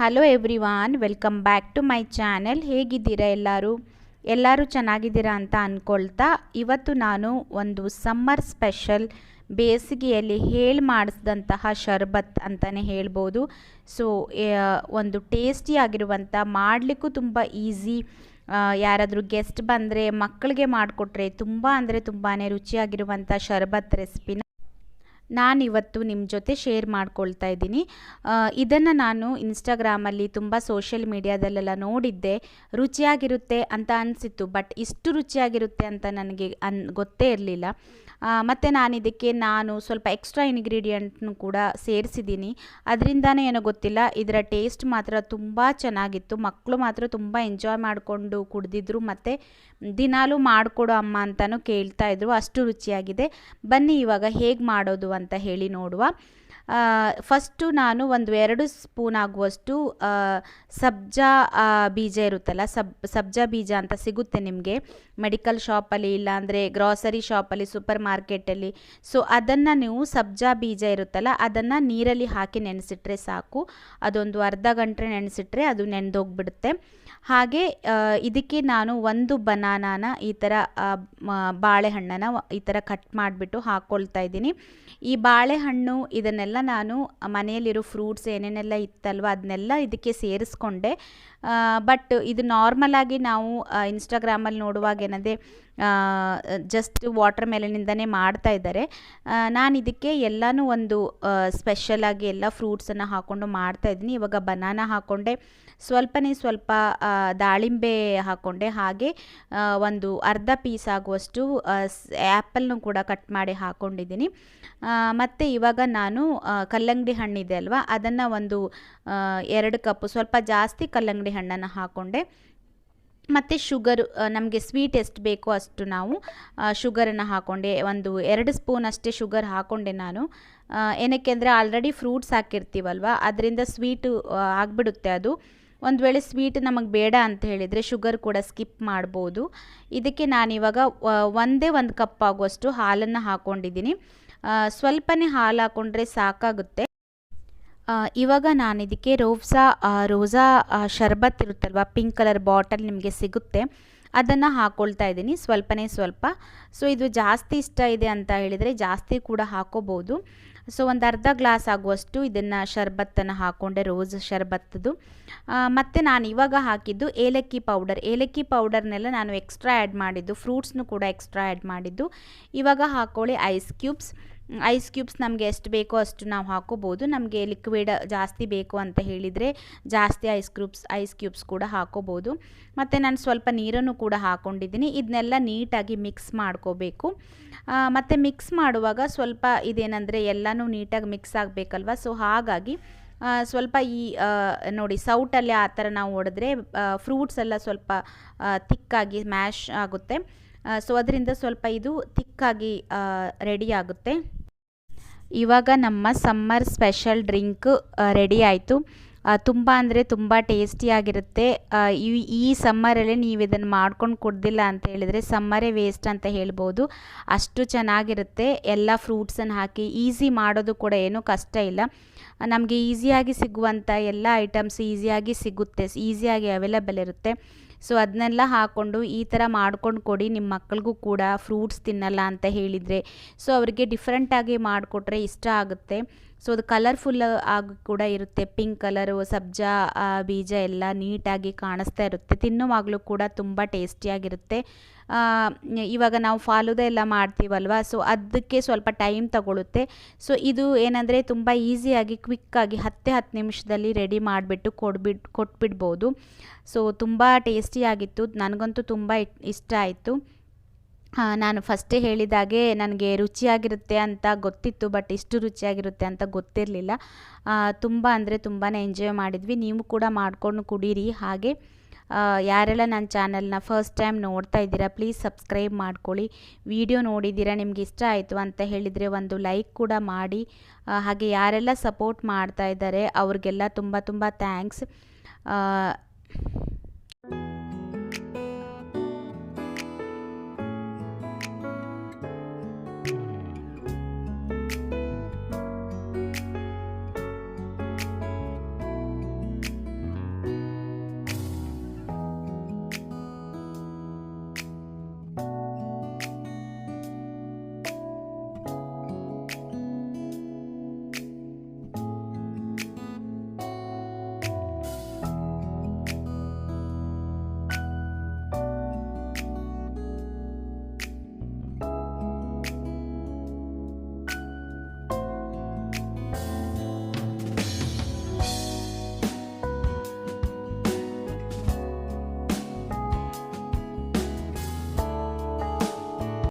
Hello everyone welcome back to my channel ಹೇಗಿದ್ದೀರಾ ಎಲ್ಲರೂ? ಎಲ್ಲರೂ ಚೆನ್ನಾಗಿದ್ದೀರಾ ಅಂತ ಅಂದ್ಕೊಳ್ತಾ ಇವತ್ತು ನಾನು ಒಂದು ಸಮ್ಮರ್ ಸ್ಪೆಷಲ್ ಬೇಸಿಗೆಯಲ್ಲಿ ಹೇಳಿ ಮಾಡಿಸಿದಂತಹ ಶರ್ಬತ್ ಅಂತಲೇ ಹೇಳ್ಬೋದು. ಸೊ ಒಂದು ಟೇಸ್ಟಿಯಾಗಿರುವಂಥ ಮಾಡಲಿಕ್ಕೂ ತುಂಬ ಈಸಿ ಯಾರಾದರೂ ಗೆಸ್ಟ್ ಬಂದರೆ ಮಕ್ಕಳಿಗೆ ಮಾಡಿಕೊಟ್ರೆ ತುಂಬ ಅಂದರೆ ತುಂಬಾ ರುಚಿಯಾಗಿರುವಂಥ ಶರ್ಬತ್ ರೆಸಿಪಿನ ನಾನಿವತ್ತು ನಿಮ್ಮ ಜೊತೆ ಶೇರ್ ಮಾಡ್ಕೊಳ್ತಾ ಇದ್ದೀನಿ. ಇದನ್ನು ನಾನು ಇನ್ಸ್ಟಾಗ್ರಾಮಲ್ಲಿ ತುಂಬ ಸೋಷಿಯಲ್ ಮೀಡಿಯಾದಲ್ಲೆಲ್ಲ ನೋಡಿದ್ದೆ. ರುಚಿಯಾಗಿರುತ್ತೆ ಅಂತ ಅನಿಸಿತ್ತು ಬಟ್ ಇಷ್ಟು ರುಚಿಯಾಗಿರುತ್ತೆ ಅಂತ ನನಗೆ ಅನ್, ಗೊತ್ತೇ ಇರಲಿಲ್ಲ. ಮತ್ತು ನಾನು ಇದಕ್ಕೆ ನಾನು ಸ್ವಲ್ಪ ಎಕ್ಸ್ಟ್ರಾ ಇಂಗ್ರೀಡಿಯೆಂಟ್ನು ಕೂಡ ಸೇರಿಸಿದ್ದೀನಿ. ಅದರಿಂದನೇ ಏನೋ ಗೊತ್ತಿಲ್ಲ, ಇದರ ಟೇಸ್ಟ್ ಮಾತ್ರ ತುಂಬ ಚೆನ್ನಾಗಿತ್ತು. ಮಕ್ಕಳು ಮಾತ್ರ ತುಂಬ ಎಂಜಾಯ್ ಮಾಡಿಕೊಂಡು ಕುಡಿದಿದ್ರು, ಮತ್ತು ದಿನಾಲೂ ಮಾಡಿಕೊಡು ಅಮ್ಮ ಅಂತಲೂ ಕೇಳ್ತಾ ಇದ್ರು, ಅಷ್ಟು ರುಚಿಯಾಗಿದೆ. ಬನ್ನಿ ಇವಾಗ ಹೇಗೆ ಮಾಡೋದು ಅಂತ ಹೇಳಿ ನೋಡುವ. ಫಸ್ಟು ನಾನು ಒಂದು ಎರಡು ಸ್ಪೂನ್ ಆಗುವಷ್ಟು ಸಬ್ಜಾ ಬೀಜ ಇರುತ್ತಲ್ಲ, ಸಬ್, ಸಬ್ಜಾ ಬೀಜ ಅಂತ ಸಿಗುತ್ತೆ ನಿಮಗೆ. ಮೆಡಿಕಲ್ ಶಾಪಲ್ಲಿ ಇಲ್ಲಾಂದರೆ ಗ್ರಾಸರಿ ಶಾಪಲ್ಲಿ ಸೂಪರ್ ಮಾರ್ಕೆಟಲ್ಲಿ ಸೊ ಅದನ್ನು ನೀವು ಸಬ್ಜಾ ಬೀಜ ಇರುತ್ತಲ್ಲ, ಅದನ್ನು ನೀರಲ್ಲಿ ಹಾಕಿ ನೆನೆಸಿಟ್ರೆ ಸಾಕು. ಅದೊಂದು ಅರ್ಧ ಗಂಟೆ ನೆನೆಸಿಟ್ರೆ ಅದು ನೆನೆದೋಗ್ಬಿಡುತ್ತೆ. ಹಾಗೆ ಇದಕ್ಕೆ ನಾನು ಒಂದು ಬನಾನಾನ ಈ ಥರ ಬಾಳೆಹಣ್ಣನ್ನು ಈ ಥರ ಕಟ್ ಮಾಡಿಬಿಟ್ಟು ಹಾಕ್ಕೊಳ್ತಾ ಇದ್ದೀನಿ. ಈ ಬಾಳೆಹಣ್ಣು ಇದನ್ನೆಲ್ಲ ನಾನು ಮನೆಯಲ್ಲಿರೋ ಫ್ರೂಟ್ಸ್ ಏನೇನೆಲ್ಲ ಇತ್ತಲ್ವ ಅದನ್ನೆಲ್ಲ ಇದಕ್ಕೆ ಸೇರಿಸ್ಕೊಂಡೆ. ಬಟ್ ಇದು ನಾರ್ಮಲಾಗಿ ನಾವು ಇನ್ಸ್ಟಾಗ್ರಾಮಲ್ಲಿ ನೋಡುವಾಗ ಏನಂದರೆ ಜಸ್ಟ್ ವಾಟರ್ ಮೆಲನಿಂದನೇ ಮಾಡ್ತಾ ಇದ್ದಾರೆ. ನಾನು ಇದಕ್ಕೆ ಎಲ್ಲನೂ ಒಂದು ಸ್ಪೆಷಲಾಗಿ ಎಲ್ಲ ಫ್ರೂಟ್ಸನ್ನು ಹಾಕ್ಕೊಂಡು ಮಾಡ್ತಾ ಇದ್ದೀನಿ. ಇವಾಗ ಬನಾನ ಹಾಕ್ಕೊಂಡೆ ಸ್ವಲ್ಪನೇ ಸ್ವಲ್ಪ ದಾಳಿಂಬೆ ಹಾಕ್ಕೊಂಡೆ ಹಾಗೆ ಒಂದು ಅರ್ಧ ಪೀಸ್ ಆಗುವಷ್ಟು ಆ್ಯಪಲ್ನು ಕೂಡ ಕಟ್ ಮಾಡಿ ಹಾಕ್ಕೊಂಡಿದ್ದೀನಿ ಮತ್ತು ಇವಾಗ ನಾನು ಕಲ್ಲಂಗಡಿ ಹಣ್ಣಿದೆ ಅಲ್ವಾ? ಅದನ್ನು ಒಂದು ಎರಡು ಕಪ್ಪು ಸ್ವಲ್ಪ ಜಾಸ್ತಿ ಕಲ್ಲಂಗಡಿ ಹಣ್ಣನ್ನು ಹಾಕ್ಕೊಂಡೆ ಮತ್ತು ಶುಗರು ನಮಗೆ ಸ್ವೀಟ್ ಎಷ್ಟು ಬೇಕೋ ಅಷ್ಟು ನಾವು ಶುಗರನ್ನು ಹಾಕೊಂಡೆ, ಒಂದು ಎರಡು ಸ್ಪೂನ್ ಅಷ್ಟೇ ಶುಗರ್ ಹಾಕೊಂಡೆ ನಾನು. ಏನಕ್ಕೆ ಅಂದರೆ ಆಲ್ರೆಡಿ ಫ್ರೂಟ್ಸ್ ಹಾಕಿರ್ತೀವಲ್ವ, ಅದರಿಂದ ಸ್ವೀಟು ಆಗಿಬಿಡುತ್ತೆ ಅದು. ಒಂದು ವೇಳೆ ಸ್ವೀಟ್ ನಮಗೆ ಬೇಡ ಅಂತ ಹೇಳಿದರೆ ಶುಗರ್ ಕೂಡ ಸ್ಕಿಪ್ ಮಾಡ್ಬೋದು. ಇದಕ್ಕೆ ನಾನಿವಾಗ ಒಂದೇ ಒಂದು ಕಪ್ ಆಗುವಷ್ಟು ಹಾಲನ್ನು ಹಾಕ್ಕೊಂಡಿದ್ದೀನಿ ಸ್ವಲ್ಪನೇ ಹಾಲು ಹಾಕ್ಕೊಂಡ್ರೆ ಸಾಕಾಗುತ್ತೆ. ಇವಾಗ ನಾನು ಇದಕ್ಕೆ ರೋಸಾ ರೋಸಾ ಶರ್ಬತ್ ಇರುತ್ತಲ್ವ, ಪಿಂಕ್ ಕಲರ್ ಬಾಟಲ್ ನಿಮಗೆ ಸಿಗುತ್ತೆ. ಅದನ್ನು ಹಾಕ್ಕೊಳ್ತಾ ಇದ್ದೀನಿ, ಸ್ವಲ್ಪನೇ ಸ್ವಲ್ಪ. ಸೊ, ಇದು ಜಾಸ್ತಿ ಇಷ್ಟ ಇದೆ ಅಂತ ಹೇಳಿದರೆ ಜಾಸ್ತಿ ಕೂಡ ಹಾಕೋಬೋದು. ಸೊ, ಒಂದು ಅರ್ಧ ಗ್ಲಾಸ್ ಆಗುವಷ್ಟು ಇದನ್ನು ಶರ್ಬತ್ತನ್ನು ಹಾಕ್ಕೊಂಡೆ ರೋಸ್ ಶರ್ಬತ್ತದು. ಮತ್ತು ನಾನು ಇವಾಗ ಹಾಕಿದ್ದು ಏಲಕ್ಕಿ ಪೌಡರ್. ಏಲಕ್ಕಿ ಪೌಡರ್ನೆಲ್ಲ ನಾನು ಎಕ್ಸ್ಟ್ರಾ ಆ್ಯಡ್ ಮಾಡಿದ್ದು, ಫ್ರೂಟ್ಸ್ನು ಕೂಡ ಎಕ್ಸ್ಟ್ರಾ ಆ್ಯಡ್ ಮಾಡಿದ್ದು. ಇವಾಗ ಹಾಕ್ಕೊಳ್ಳಿ ಐಸ್ ಕ್ಯೂಬ್ಸ್. ಐಸ್ ಕ್ಯೂಬ್ಸ್ ನಮಗೆ ಎಷ್ಟು ಬೇಕೋ ಅಷ್ಟು ನಾವು ಹಾಕೋಬೋದು. ನಮಗೆ ಲಿಕ್ವಿಡ್ ಜಾಸ್ತಿ ಬೇಕು ಅಂತ ಹೇಳಿದರೆ ಜಾಸ್ತಿ ಐಸ್ ಕ್ಯೂಬ್ಸ್ ಐಸ್ ಕ್ಯೂಬ್ಸ್ ಕೂಡ ಹಾಕೋಬೋದು. ಮತ್ತು ನಾನು ಸ್ವಲ್ಪ ನೀರನ್ನು ಕೂಡ ಹಾಕ್ಕೊಂಡಿದ್ದೀನಿ ಇದನ್ನೆಲ್ಲ ನೀಟಾಗಿ ಮಿಕ್ಸ್ ಮಾಡ್ಕೋಬೇಕು. ಮತ್ತು ಮಿಕ್ಸ್ ಮಾಡುವಾಗ ಸ್ವಲ್ಪ ಇದೇನೆಂದರೆ ಎಲ್ಲನೂ ನೀಟಾಗಿ ಮಿಕ್ಸ್ ಆಗಬೇಕಲ್ವ? ಸೊ ಹಾಗಾಗಿ ಸ್ವಲ್ಪ ಈ ನೋಡಿ ಸೌಟಲ್ಲಿ ಆ ಥರ ನಾವು ಹೊಡೆದ್ರೆ ಫ್ರೂಟ್ಸ್ ಎಲ್ಲ ಸ್ವಲ್ಪ ತಿಕ್ಕಾಗಿ ಮ್ಯಾಶ್ ಆಗುತ್ತೆ. ಸೊ ಅದರಿಂದ ಸ್ವಲ್ಪ ಇದು ತಿಕ್ಕಾಗಿ ರೆಡಿ ಆಗುತ್ತೆ. ಇವಾಗ ನಮ್ಮ ಸಮ್ಮರ್ ಸ್ಪೆಷಲ್ ಡ್ರಿಂಕ್ ರೆಡಿ ಆಯಿತು. ತುಂಬ ಅಂದರೆ ತುಂಬ ಟೇಸ್ಟಿಯಾಗಿರುತ್ತೆ ಈ ಈ ಸಮ್ಮರಲ್ಲಿ ನೀವು ಇದನ್ನು ಮಾಡ್ಕೊಂಡು ಕುಡ್ದಿಲ್ಲ ಅಂತ ಹೇಳಿದರೆ ಸಮ್ಮರೇ ವೇಸ್ಟ್ ಅಂತ ಹೇಳ್ಬೋದು. ಅಷ್ಟು ಚೆನ್ನಾಗಿರುತ್ತೆ. ಎಲ್ಲ ಫ್ರೂಟ್ಸನ್ನು ಹಾಕಿ ಈಸಿ ಮಾಡೋದು ಕೂಡ ಏನೂ ಕಷ್ಟ ಇಲ್ಲ. ನಮಗೆ ಈಸಿಯಾಗಿ ಸಿಗುವಂಥ ಎಲ್ಲ ಐಟಮ್ಸ್ ಈಸಿಯಾಗಿ ಸಿಗುತ್ತೆ ಈಸಿಯಾಗಿ ಅವೈಲೇಬಲ್ ಇರುತ್ತೆ. ಸೊ ಅದನ್ನೆಲ್ಲ ಹಾಕ್ಕೊಂಡು ಈ ಥರ ಮಾಡ್ಕೊಂಡು ಕೊಡಿ, ನಿಮ್ಮ ಮಕ್ಕಳಿಗೂ ಕೂಡ ಫ್ರೂಟ್ಸ್ ತಿನ್ನಲ್ಲ ಅಂತ ಹೇಳಿದರೆ. ಸೊ ಅವರಿಗೆ ಡಿಫ್ರೆಂಟಾಗಿ ಮಾಡಿಕೊಟ್ರೆ ಇಷ್ಟ ಆಗುತ್ತೆ. ಸೊ ಅದು ಕಲರ್ಫುಲ್ ಆಗಿ ಕೂಡ ಇರುತ್ತೆ. ಪಿಂಕ್ ಕಲರು ಸಬ್ಜಾ ಬೀಜ ಎಲ್ಲ ನೀಟಾಗಿ ಕಾಣಿಸ್ತಾ ಇರುತ್ತೆ. ತಿನ್ನುವಾಗಲೂ ಕೂಡ ತುಂಬ ಟೇಸ್ಟಿಯಾಗಿರುತ್ತೆ ಇವಾಗ ನಾವು ಫಾಲೂದ ಎಲ್ಲ ಮಾಡ್ತೀವಲ್ವ? ಸೊ ಅದಕ್ಕೆ ಸ್ವಲ್ಪ ಟೈಮ್ ತಗೊಳುತ್ತೆ. ಸೊ ಇದು ಏನಂದರೆ ತುಂಬ ಈಸಿಯಾಗಿ ಕ್ವಿಕ್ಕಾಗಿ ಹತ್ತೆ ಹತ್ತು ನಿಮಿಷದಲ್ಲಿ ರೆಡಿ ಮಾಡಿಬಿಟ್ಟು ಕೊಡ್ಬಿಡ್, ಕೊಟ್ಬಿಡ್ಬೋದು. ಸೊ ತುಂಬ ಟೇಸ್ಟಿಯಾಗಿತ್ತು ನನಗಂತೂ ತುಂಬ ಇಷ್ಟ ಆಯಿತು. ನಾನು ಫಸ್ಟೇ ಹೇಳಿದಾಗೆ ನನಗೆ ರುಚಿಯಾಗಿರುತ್ತೆ ಅಂತ ಗೊತ್ತಿತ್ತು ಬಟ್ ಇಷ್ಟು ರುಚಿಯಾಗಿರುತ್ತೆ ಅಂತ ಗೊತ್ತಿರಲಿಲ್ಲ. ತುಂಬ ಅಂದರೆ ತುಂಬಾ ಎಂಜಾಯ್ ಮಾಡಿದ್ವಿ. ನೀವು ಕೂಡ ಮಾಡ್ಕೊಂಡು ಕುಡೀರಿ. ಹಾಗೆ ಯಾರೆಲ್ಲ ನನ್ನ ಚಾನಲ್ನ ಫಸ್ಟ್ ಟೈಮ್ ನೋಡ್ತಾ ಇದ್ದೀರಾ ಪ್ಲೀಸ್ ಸಬ್ಸ್ಕ್ರೈಬ್ ಮಾಡ್ಕೊಳ್ಳಿ. ವಿಡಿಯೋ ನೋಡಿದ್ದೀರಾ, ನಿಮ್ಗೆ ಇಷ್ಟ ಆಯಿತು ಅಂತ ಹೇಳಿದರೆ ಒಂದು ಲೈಕ್ ಕೂಡ ಮಾಡಿ. ಹಾಗೆ ಯಾರೆಲ್ಲ ಸಪೋರ್ಟ್ ಮಾಡ್ತಾ ಇದ್ದಾರೆ, ಅವ್ರಿಗೆಲ್ಲ ತುಂಬ ತುಂಬ ಥ್ಯಾಂಕ್ಸ್